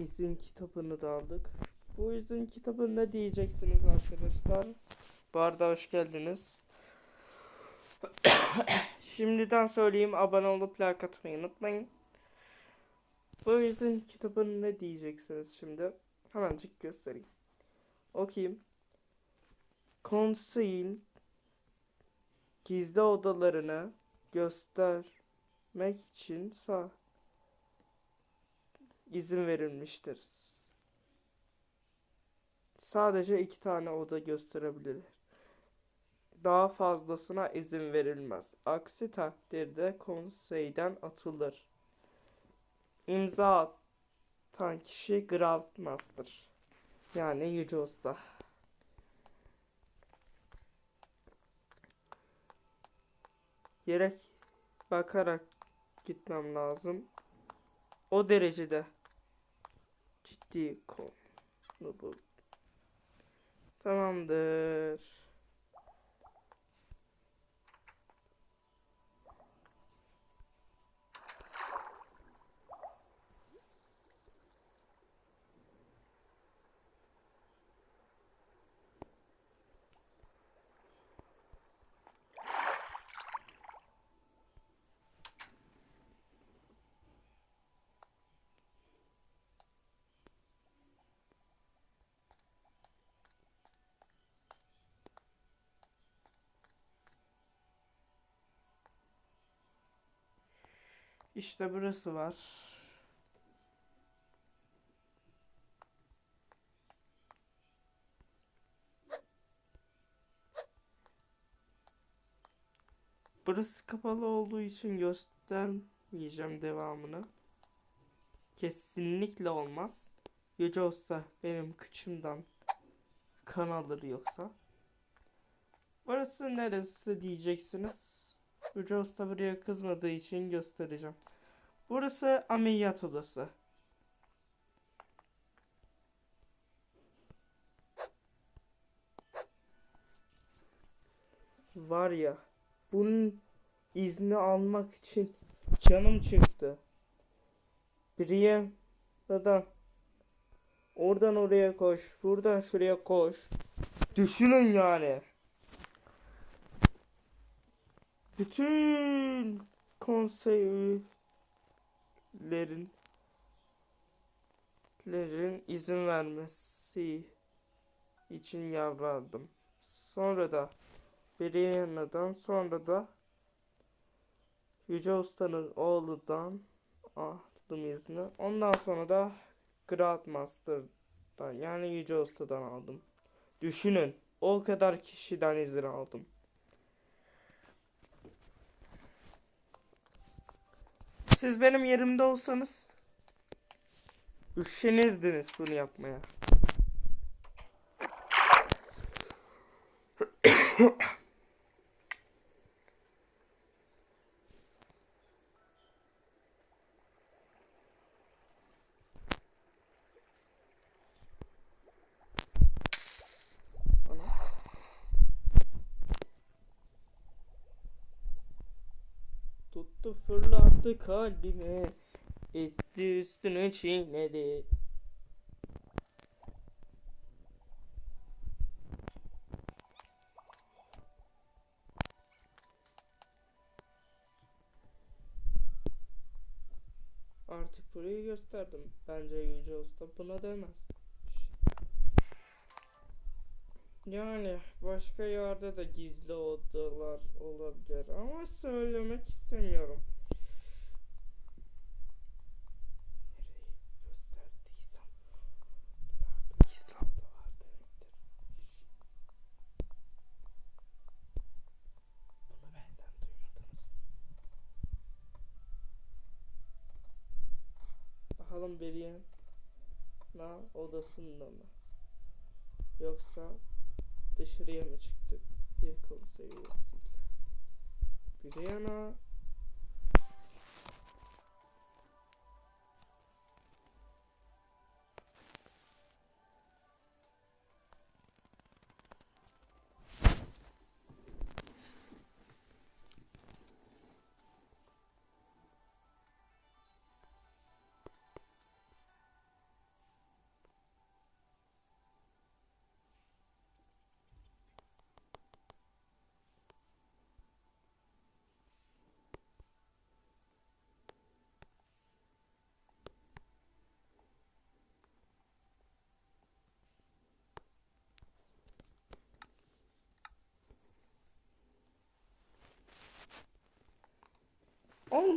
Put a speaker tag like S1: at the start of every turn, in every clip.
S1: izin kitabını da aldık. Bu izin kitabı ne diyeceksiniz arkadaşlar? Bu arada hoş geldiniz. Şimdiden söyleyeyim abone olup like atmayı unutmayın. Bu izin kitabını ne diyeceksiniz şimdi? Hemencik göstereyim. Okuyayım. Konseyin gizli odalarını göstermek için sağ izin verilmiştir. Sadece iki tane oda gösterebilir. Daha fazlasına izin verilmez. Aksi takdirde konseyden atılır. İmza atan kişi Groundmaster. Yani Yüce Usta. Yere bakarak gitmem lazım. O derecede bu. Tamamdır. İşte burası var. Burası kapalı olduğu için göstermeyeceğim devamını. Kesinlikle olmaz. Yüce olsa benim kıçımdan kan alır yoksa. Burası neresi diyeceksiniz. Yüce Usta buraya kızmadığı için göstereceğim. Burası ameliyat odası. Var ya, bunun izni almak için canım çıktı. Brianna'dan oradan oraya koş, buradan şuraya koş. Düşünün yani. Bütün konsey üyelerin lerin izin vermesi için yalvardım. Sonra da Brianna'dan sonra da Yüce Usta'nın oğludan aldım izni. Ondan sonra da Grandmaster'dan yani Yüce Usta'dan aldım. Düşünün o kadar kişiden izin aldım. Siz benim yerimde olsanız üşenirdiniz bunu yapmaya. Ana. Tuttu fırlattı kalbime Esti üstünü çiğnedi Artık burayı gösterdim. Bence Yüce Usta buna demez. Yani başka yerde de gizli odalar olabilir ama söylemek istemiyorum. Nereyi gösterdiysem gizli oda var demektir. Bunu benden duymadınız. Bakalım Beriyen na odasında mı? Yoksa dışarıya mı çıktık bir kol seviyesiyle? Bir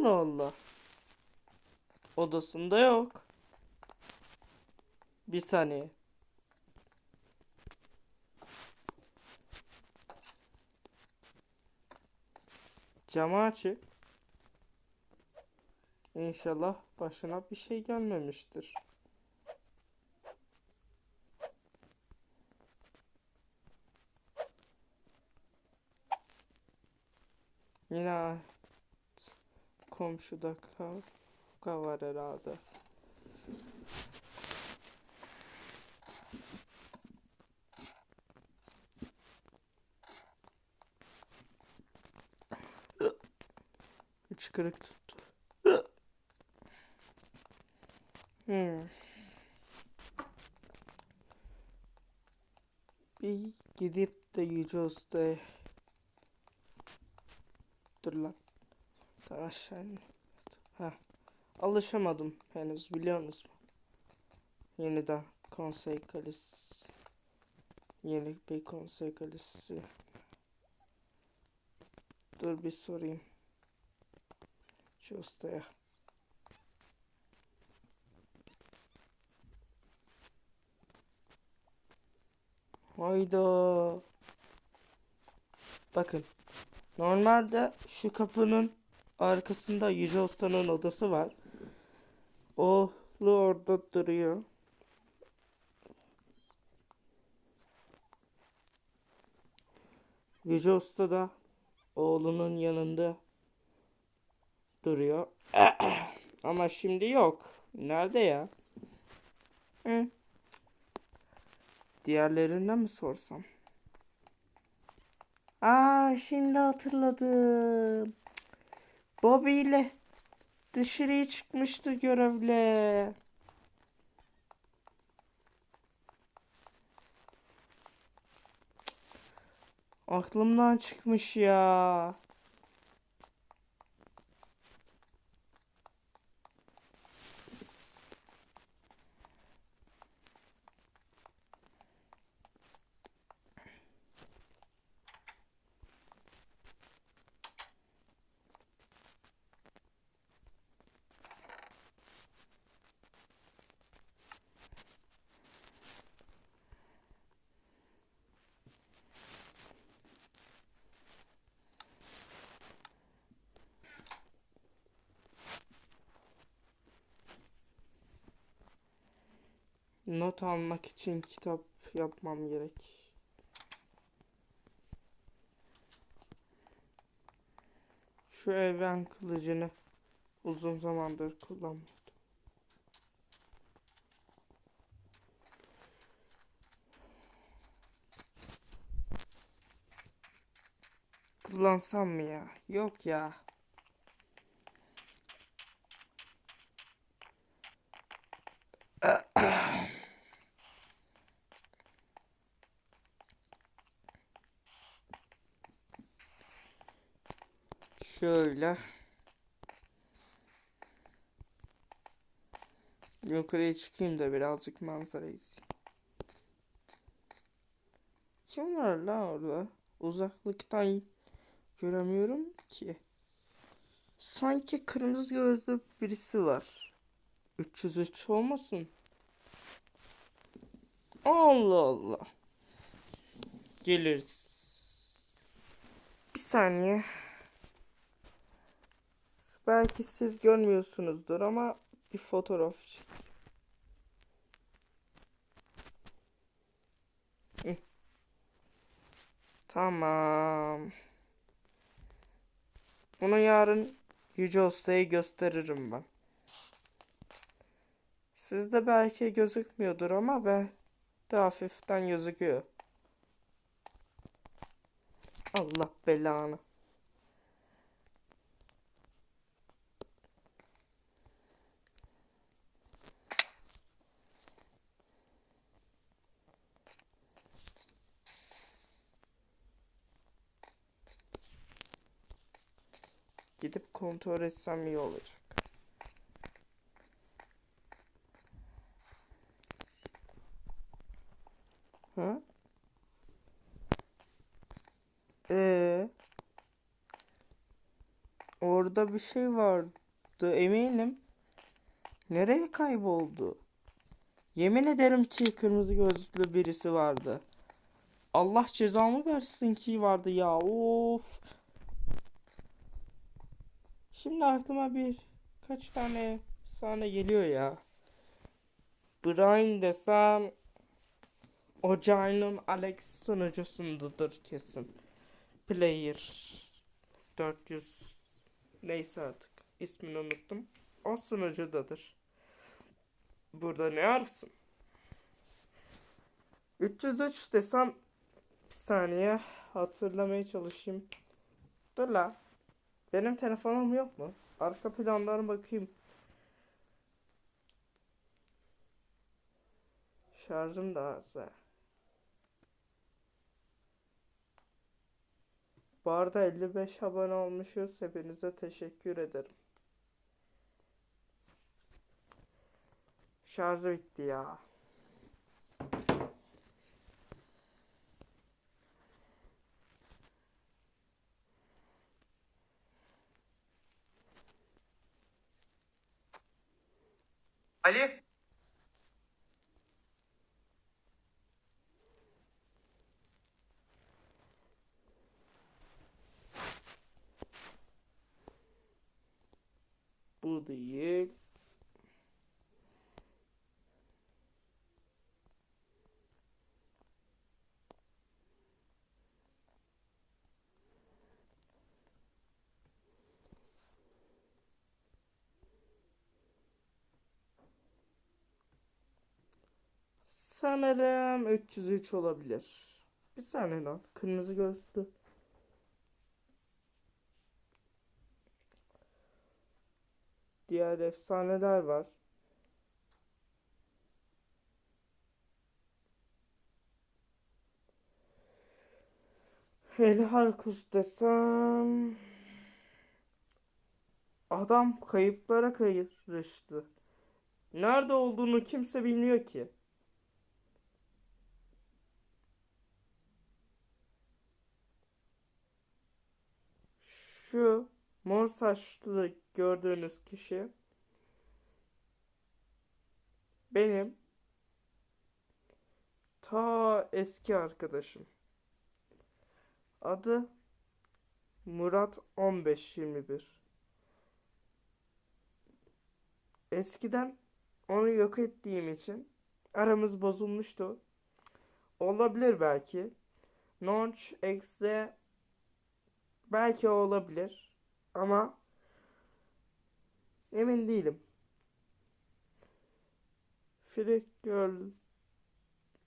S1: Allah Allah. Odasında yok. Bir saniye. Camı açık. İnşallah başına bir şey gelmemiştir. Yine komşuda kavga var herhalde. Üç kırık tuttu. Hmm. Bir gidip de Yüce Usta'ya Dur lan. Aşağı in. Ha. Alışamadım henüz biliyor musun? Yeniden konsey kalesi. Yeni bir konsey kalesi. Dur bir sorayım. Şu ustaya. Hayda. Bakın. Normalde şu kapının arkasında Yüce Usta'nın odası var. Oğlu orada duruyor. Yüce Usta da oğlunun yanında duruyor. Ama şimdi yok. Nerede ya? Hı. Diğerlerine mi sorsam? Aa şimdi hatırladım. Bobby ile dışarıya çıkmıştı görevle. Aklımdan çıkmış ya. Not almak için kitap yapmam gerek. Şu evren kılıcını uzun zamandır kullanmadım. Kullansam mı ya? Yok ya. Şöyle. Yukarıya çıkayım da birazcık manzara izleyeyim. Kim var lan orada? Uzaklıktan göremiyorum ki. Sanki kırmızı gözlü birisi var. 303 olmasın? Allah Allah. Geliriz. Bir saniye. Belki siz görmüyorsunuzdur ama bir fotoğraf çek. Tamam. Bunu yarın Yüce Usta'ya gösteririm ben. Sizde belki gözükmüyordur ama ben de hafiften gözüküyor. Allah belanı. Gidip kontrol etsem iyi olacak. Ha? Ee, orada bir şey vardı eminim. Nereye kayboldu? Yemin ederim ki kırmızı gözlü birisi vardı. Allah cezamı versin ki vardı ya. Of. Şimdi aklıma bir kaç tane sahne geliyor ya. Brian desem o Giant Alex sunucusundadır kesin. Player 400 neyse artık ismini unuttum. O sunucudadır. Burada ne arasın? 303 desem bir saniye hatırlamaya çalışayım. Dur la. Benim telefonum yok mu? Arka planlarına bakayım. Şarjım da az. Bu arada 55 abone olmuşuz. Hepinize teşekkür ederim. Şarjı bitti ya.
S2: Ali.
S1: Bu değil. Sanırım 303 olabilir. Bir saniye lan. Kırmızı gözlü. Diğer efsaneler var. Helharkus desem... Adam kayıplara karıştı. Nerede olduğunu kimse bilmiyor ki. Şu mor saçlı gördüğünüz kişi benim ta eski arkadaşım. Adı Murat 1521. Eskiden onu yok ettiğim için aramız bozulmuştu. Olabilir belki. Notch exe belki olabilir ama emin değilim. Freak Girl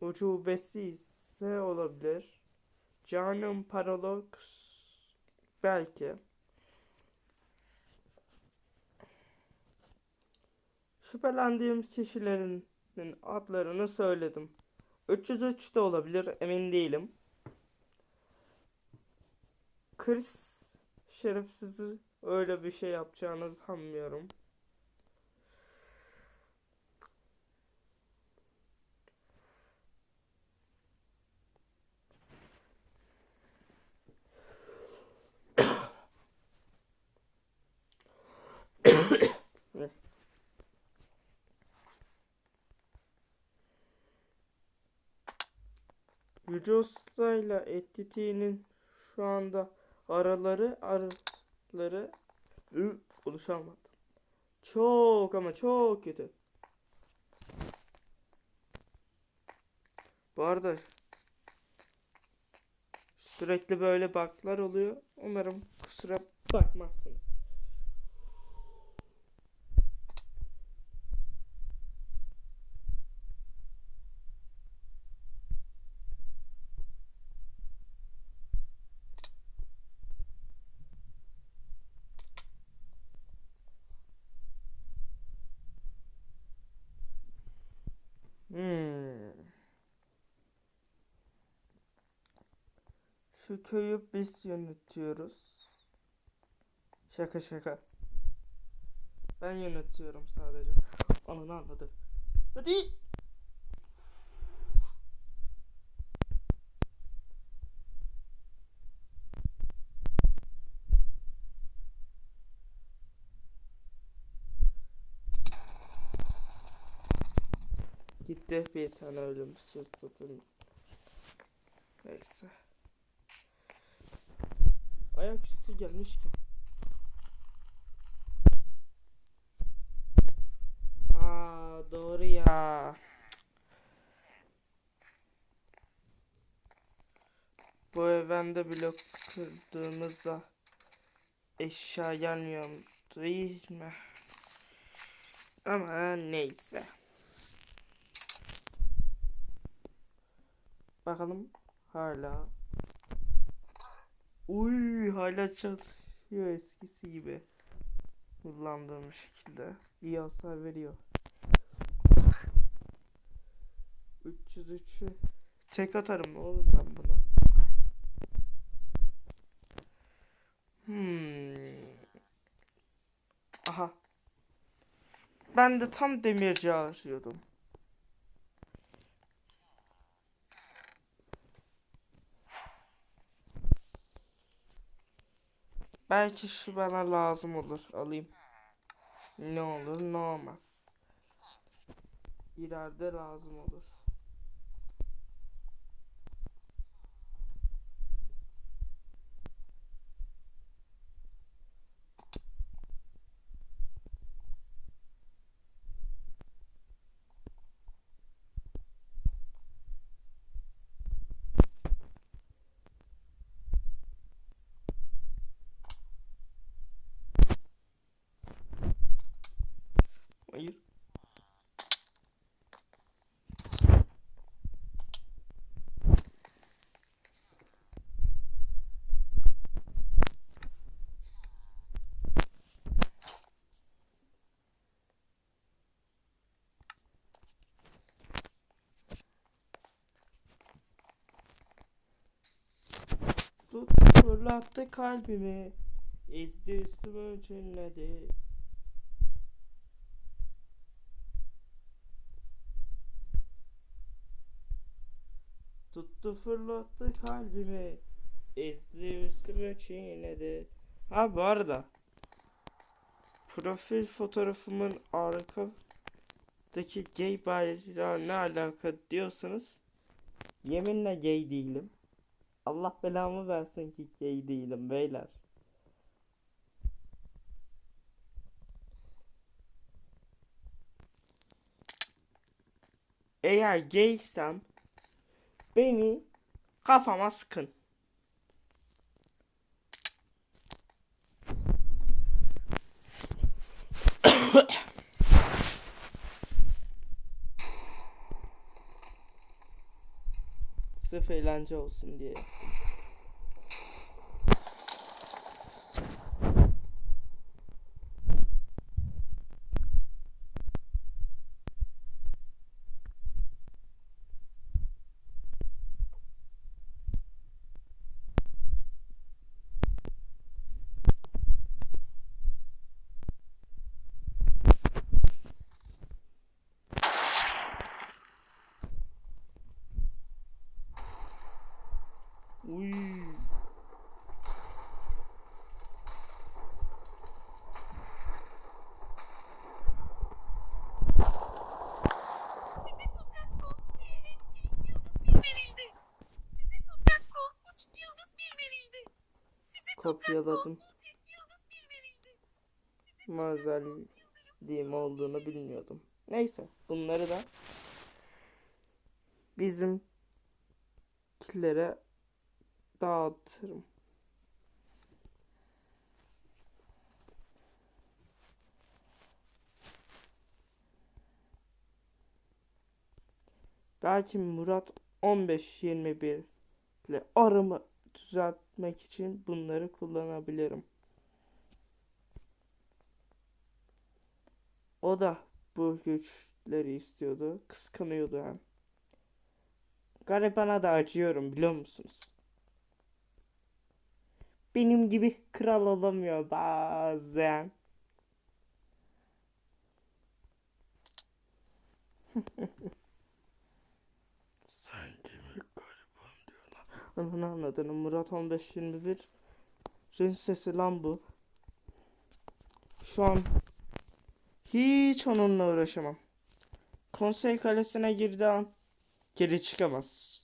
S1: ucubesi ise olabilir. Canım Paralox belki. Şüphelendiğim kişilerin adlarını söyledim. 303 de olabilir emin değilim. Chris şerefsizi öyle bir şey yapacağını sanmıyorum. Yüce Usta ile Ettiti'nin şu anda araları araları Ü, konuşamadım. Çok ama çok kötü. Bu arada sürekli böyle baklar oluyor. Umarım kusura bakmazsınız. köyü biz yönetiyoruz. Şaka şaka. Ben yönetiyorum sadece. Ananı anladı. Hadi. Gitti bir tane ölümsüz tutun. Neyse. Ayaküstü gelmişken. Aa doğru ya. Bu evende blok kırdığımızda eşya gelmiyor değil mi? Ama neyse. Bakalım hala. Uy hala çalışıyor eskisi gibi. Kullandığım şekilde. İyi hasar veriyor. 303'ü tek atarım oğlum ben buna. Hmm. Aha. Ben de tam demirci arıyordum. Belki şu bana lazım olur. Alayım. Ne olur ne olmaz. İleride lazım olur. Fırlattı kalbimi ezdi üstümü cenneti Tuttu fırlattı kalbimi ezdi üstümü çiğnedi. Ha bu arada Profil fotoğrafımın arkadaki gay bayrağı ne alaka diyorsanız Yeminle gay değilim Allah belamı versin ki gay değilim beyler. Eğer gaysem beni kafama sıkın. Sırf eğlence olsun diye Kopyaladım. Özelliğim olduğunu bilmiyordum. Neyse bunları da bizimkilere dağıtırım. Belki Murat 15-21 ile aramı düzeltmek için bunları kullanabilirim. O da bu güçleri istiyordu. Kıskanıyordu hem. Garibana da acıyorum biliyor musunuz? Benim gibi kral olamıyor bazen. Ananı anladın. Murat 1521 Rin sesi lan bu. Şu an hiç onunla uğraşamam. Konsey kalesine girdiği an geri çıkamaz.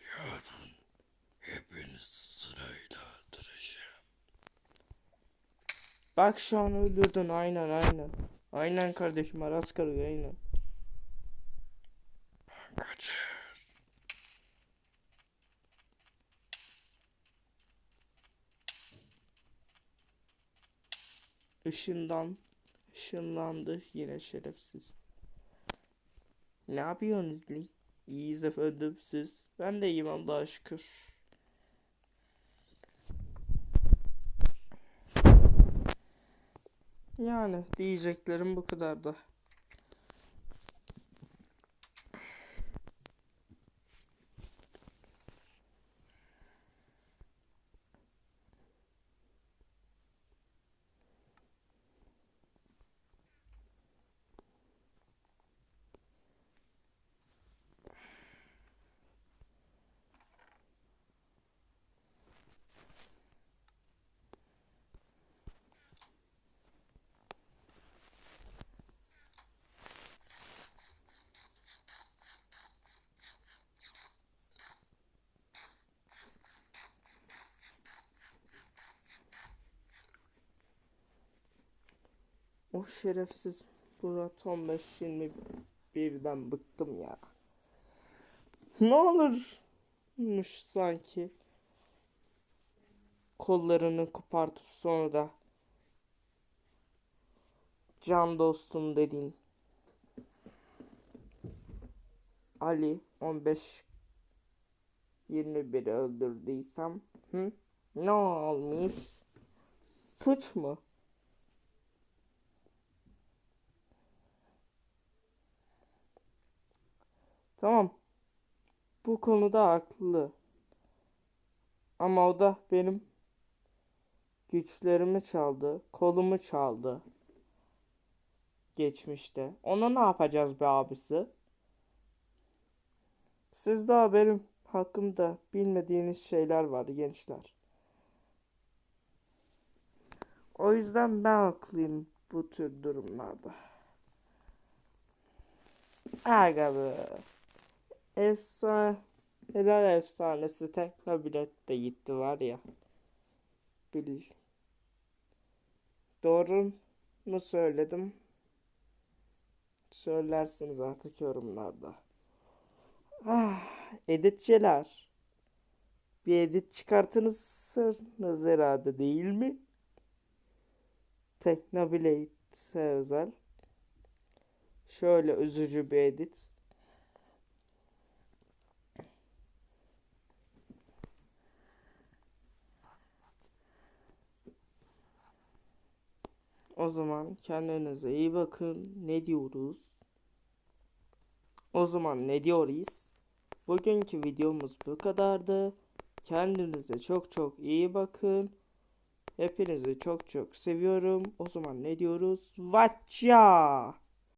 S3: Yarın hepiniz sırayla öldüreceğim.
S1: Bak şu an öldürdün aynen aynen. Aynen kardeşim Aras karıyor aynen. Işından ışınlandı yine şerefsiz. Ne yapıyorsunuz li? İyiyiz efendim siz. Ben de iyiyim Allah'a şükür. Yani diyeceklerim bu kadardı. O şerefsiz Murat 15 21'den bıktım ya. Ne olurmuş sanki. Kollarını kopartıp sonra da can dostum dediğin Ali 15 21 öldürdüysem hı? Ne olmuş? Suç mu? Tamam. Bu konuda haklı. Ama o da benim güçlerimi çaldı, kolumu çaldı. Geçmişte. Ona ne yapacağız be abisi? Siz daha benim hakkımda bilmediğiniz şeyler var gençler. O yüzden ben haklıyım bu tür durumlarda. Aga. Efsane. Helal efsanesi Teknobilet de gitti var ya. Bil. Doğru mu söyledim? Söylersiniz artık yorumlarda. Ah, editçiler. Bir edit çıkartınız herhalde değil mi? Teknobilet'e özel. Şöyle üzücü bir edit. O zaman kendinize iyi bakın. Ne diyoruz? O zaman ne diyoruz? Bugünkü videomuz bu kadardı. Kendinize çok çok iyi bakın. Hepinizi çok çok seviyorum. O zaman ne diyoruz? Vatça!